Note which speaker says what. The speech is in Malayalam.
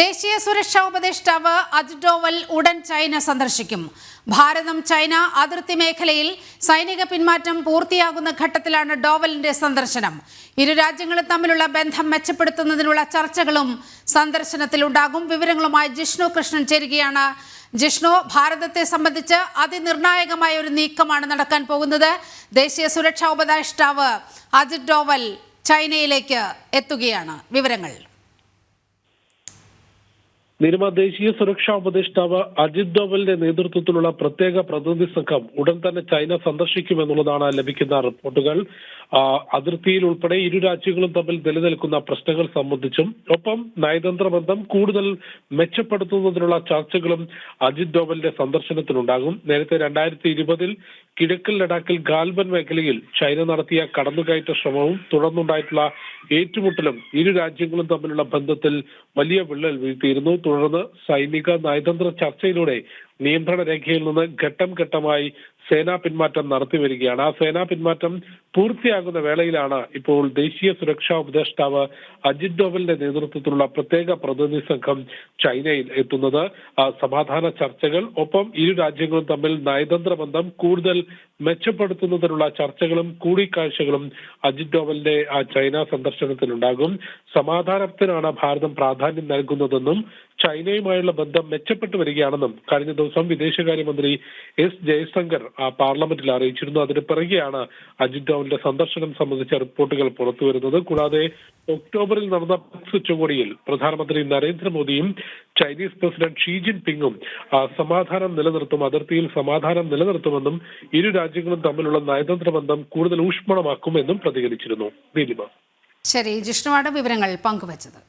Speaker 1: ദേശീയ സുരക്ഷാ ഉപദേഷ്ടാവ് അജ്ഡോവൽ ഡോവൽ ഉടൻ ചൈന സന്ദർശിക്കും ഭാരതം ചൈന അതിർത്തി മേഖലയിൽ സൈനിക പിന്മാറ്റം പൂർത്തിയാകുന്ന ഘട്ടത്തിലാണ് ഡോവലിന്റെ സന്ദർശനം ഇരു രാജ്യങ്ങളും തമ്മിലുള്ള ബന്ധം മെച്ചപ്പെടുത്തുന്നതിനുള്ള ചർച്ചകളും സന്ദർശനത്തിലുണ്ടാകും വിവരങ്ങളുമായി ജിഷ്ണു കൃഷ്ണൻ ചേരുകയാണ് ജിഷ്ണു ഭാരതത്തെ സംബന്ധിച്ച് അതിനിർണായകമായ ഒരു നീക്കമാണ് നടക്കാൻ പോകുന്നത് ദേശീയ സുരക്ഷാ ഉപദേഷ്ടാവ് അജിത് ഡോവൽ ചൈനയിലേക്ക് എത്തുകയാണ് വിവരങ്ങൾ
Speaker 2: നിരുമ ദേശീയ സുരക്ഷാ ഉപദേഷ്ടാവ് അജിത് ഡോവലിന്റെ നേതൃത്വത്തിലുള്ള പ്രത്യേക പ്രതിനിധി സംഘം ഉടൻ തന്നെ ചൈന സന്ദർശിക്കുമെന്നുള്ളതാണ് ലഭിക്കുന്ന റിപ്പോർട്ടുകൾ അതിർത്തിയിൽ ഉൾപ്പെടെ ഇരു രാജ്യങ്ങളും തമ്മിൽ നിലനിൽക്കുന്ന പ്രശ്നങ്ങൾ സംബന്ധിച്ചും ഒപ്പം നയതന്ത്ര ബന്ധം കൂടുതൽ മെച്ചപ്പെടുത്തുന്നതിനുള്ള ചർച്ചകളും അജിത് ഡോവലിന്റെ സന്ദർശനത്തിനുണ്ടാകും നേരത്തെ രണ്ടായിരത്തി ഇരുപതിൽ കിഴക്കൻ ലഡാക്കിൽ ഗാൽബൻ മേഖലയിൽ ചൈന നടത്തിയ കടന്നുകയറ്റ ശ്രമവും തുടർന്നുണ്ടായിട്ടുള്ള ഏറ്റുമുട്ടലും ഇരു രാജ്യങ്ങളും തമ്മിലുള്ള ബന്ധത്തിൽ വലിയ വിള്ളൽ വീഴ്ത്തിയിരുന്നു തുടർന്ന് സൈനിക നയതന്ത്ര ചർച്ചയിലൂടെ നിയന്ത്രണ രേഖയിൽ നിന്ന് ഘട്ടം ഘട്ടമായി സേനാ പിന്മാറ്റം നടത്തി വരികയാണ് ആ സേനാ പിന്മാറ്റം പൂർത്തിയാകുന്ന വേളയിലാണ് ഇപ്പോൾ ദേശീയ സുരക്ഷാ ഉപദേഷ്ടാവ് അജിത് ഡോവലിന്റെ നേതൃത്വത്തിലുള്ള പ്രത്യേക പ്രതിനിധി സംഘം ചൈനയിൽ എത്തുന്നത് സമാധാന ചർച്ചകൾ ഒപ്പം ഇരു രാജ്യങ്ങളും തമ്മിൽ നയതന്ത്ര ബന്ധം കൂടുതൽ മെച്ചപ്പെടുത്തുന്നതിനുള്ള ചർച്ചകളും കൂടിക്കാഴ്ചകളും അജിത് ഡോവലിന്റെ ആ ചൈന സന്ദർശനത്തിനുണ്ടാകും സമാധാനത്തിനാണ് ഭാരതം പ്രാധാന്യം നൽകുന്നതെന്നും ചൈനയുമായുള്ള ബന്ധം മെച്ചപ്പെട്ടു വരികയാണെന്നും കഴിഞ്ഞ ദിവസം വിദേശകാര്യമന്ത്രി എസ് ജയശങ്കർ പാർലമെന്റിൽ അറിയിച്ചിരുന്നു അതിന് പിറകെയാണ് അജിത് ഡോവലിന്റെ സന്ദർശനം സംബന്ധിച്ച റിപ്പോർട്ടുകൾ പുറത്തു വരുന്നത് കൂടാതെ ഒക്ടോബറിൽ നടന്ന പിക്സ് ഉച്ചകോടിയിൽ പ്രധാനമന്ത്രി നരേന്ദ്രമോദിയും ചൈനീസ് പ്രസിഡന്റ് ഷീ ജിൻ പിങ്ങും സമാധാനം നിലനിർത്തും അതിർത്തിയിൽ സമാധാനം നിലനിർത്തുമെന്നും ഇരു രാജ്യങ്ങളും തമ്മിലുള്ള നയതന്ത്ര ബന്ധം കൂടുതൽ ഊഷ്മളമാക്കുമെന്നും പ്രതികരിച്ചിരുന്നു ശരി ജിഷ്ണുവാണ് വിവരങ്ങൾ പങ്കുവച്ചത്